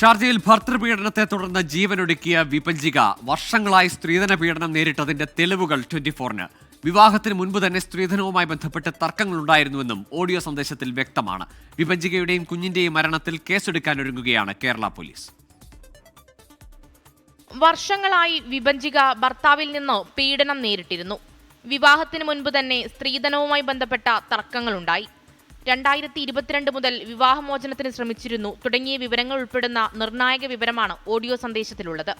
ഷാർജയിൽ ഭർത്തൃപീഡനത്തെ തുടർന്ന് ജീവനൊടുക്കിയ വിപഞ്ചിക വർഷങ്ങളായി സ്ത്രീധന പീഡനം നേരിട്ടതിന്റെ തെളിവുകൾ ട്വന്റി ഫോറിന് വിവാഹത്തിന് മുൻപ് തന്നെ സ്ത്രീധനവുമായി ബന്ധപ്പെട്ട് തർക്കങ്ങളുണ്ടായിരുന്നുവെന്നും ഓഡിയോ സന്ദേശത്തിൽ വ്യക്തമാണ്. വിപഞ്ചികയുടെയും കുഞ്ഞിന്റെയും മരണത്തിൽ കേസെടുക്കാനൊരുങ്ങുകയാണ് കേരള പോലീസ്. വർഷങ്ങളായി വിഭജിക ഭർത്താവിൽ നിന്ന് പീഡനം നേരിട്ടിരുന്നു. വിവാഹത്തിന് മുൻപ് തന്നെ സ്ത്രീധനവുമായി ബന്ധപ്പെട്ട തർക്കങ്ങളുണ്ടായി. രണ്ടായിരത്തി ഇരുപത്തിരണ്ട് മുതൽ വിവാഹമോചനത്തിന് ശ്രമിച്ചിരുന്നു. തുടങ്ങിയ വിവരങ്ങൾ ഉൾപ്പെടുന്ന നിർണായക വിവരമാണ് ഓഡിയോ സന്ദേശത്തിലുള്ളത്.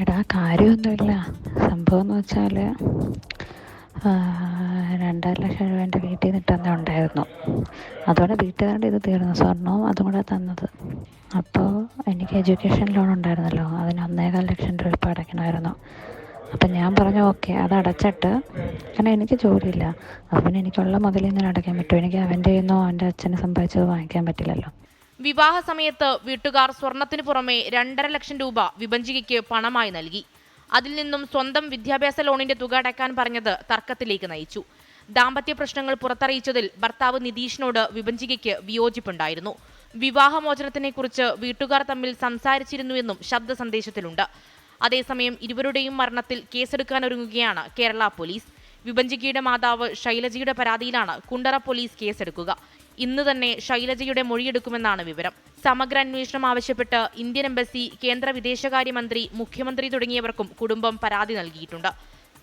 എടാ കാര്യമൊന്നുമില്ല. സംഭവം എന്ന് വെച്ചാൽ രണ്ടര ലക്ഷം രൂപ എന്റെ വീട്ടിൽ നിന്ന് തന്നെ ഉണ്ടായിരുന്നു. അതോടെ വീട്ടുകാരുടെ ഇത് തീർന്നു. സ്വർണവും അതും കൂടെ തന്നത്. അപ്പോൾ എനിക്ക് എഡ്യൂക്കേഷൻ ലോൺ ഉണ്ടായിരുന്നല്ലോ. അതിന് ഒന്നേകാൽ ലക്ഷം രൂപ ഇപ്പോൾ അടയ്ക്കണമായിരുന്നു. അപ്പം ഞാൻ പറഞ്ഞു ഓക്കെ അത് അടച്ചിട്ട്. കാരണം എനിക്ക് ജോലിയില്ല. പിന്നെ എനിക്കുള്ള മുതലിൽ നിന്ന് അടയ്ക്കാൻ പറ്റുമോ? എനിക്ക് അവന്റെ ചെയ്യുന്നോ അവന്റെ അച്ഛനെ സമ്പാദിച്ചത് വാങ്ങിക്കാൻ പറ്റില്ലല്ലോ. വിവാഹ സമയത്ത് വീട്ടുകാർ സ്വർണത്തിന് പുറമെ രണ്ടര ലക്ഷം രൂപ വിഭജികയ്ക്ക് പണമായി നൽകി. അതിൽ നിന്നും സ്വന്തം വിദ്യാഭ്യാസ ലോണിന്റെ തുക അടയ്ക്കാൻ പറഞ്ഞത് തർക്കത്തിലേക്ക് നയിച്ചു. ദാമ്പത്യ പ്രശ്നങ്ങൾ പുറത്തറിയിച്ചതിൽ ഭർത്താവ് നിതീഷിനോട് വിഭജികയ്ക്ക് വിയോജിപ്പുണ്ടായിരുന്നു. വിവാഹമോചനത്തിനെക്കുറിച്ച് വീട്ടുകാർ തമ്മിൽ സംസാരിച്ചിരുന്നുവെന്നും ശബ്ദ സന്ദേശത്തിലുണ്ട്. അതേസമയം ഇരുവരുടെയും മരണത്തിൽ കേസെടുക്കാനൊരുങ്ങുകയാണ് കേരള പോലീസ്. വിഭഞ്ചികയുടെ മാതാവ് ശൈലജയുടെ പരാതിയിലാണ് കുണ്ടറ പോലീസ് കേസെടുക്കുക. ഇന്ന് തന്നെ ശൈലജയുടെ മൊഴിയെടുക്കുമെന്നാണ് വിവരം. സമഗ്ര അന്വേഷണം ആവശ്യപ്പെട്ട് ഇന്ത്യൻ എംബസി കേന്ദ്ര വിദേശകാര്യമന്ത്രി മുഖ്യമന്ത്രി തുടങ്ങിയവർക്കും കുടുംബം പരാതി നൽകിയിട്ടുണ്ട്.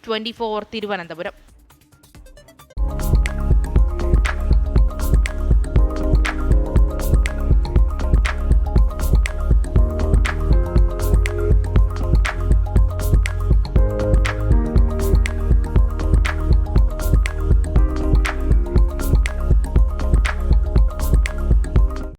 ട്വന്റി തിരുവനന്തപുരം.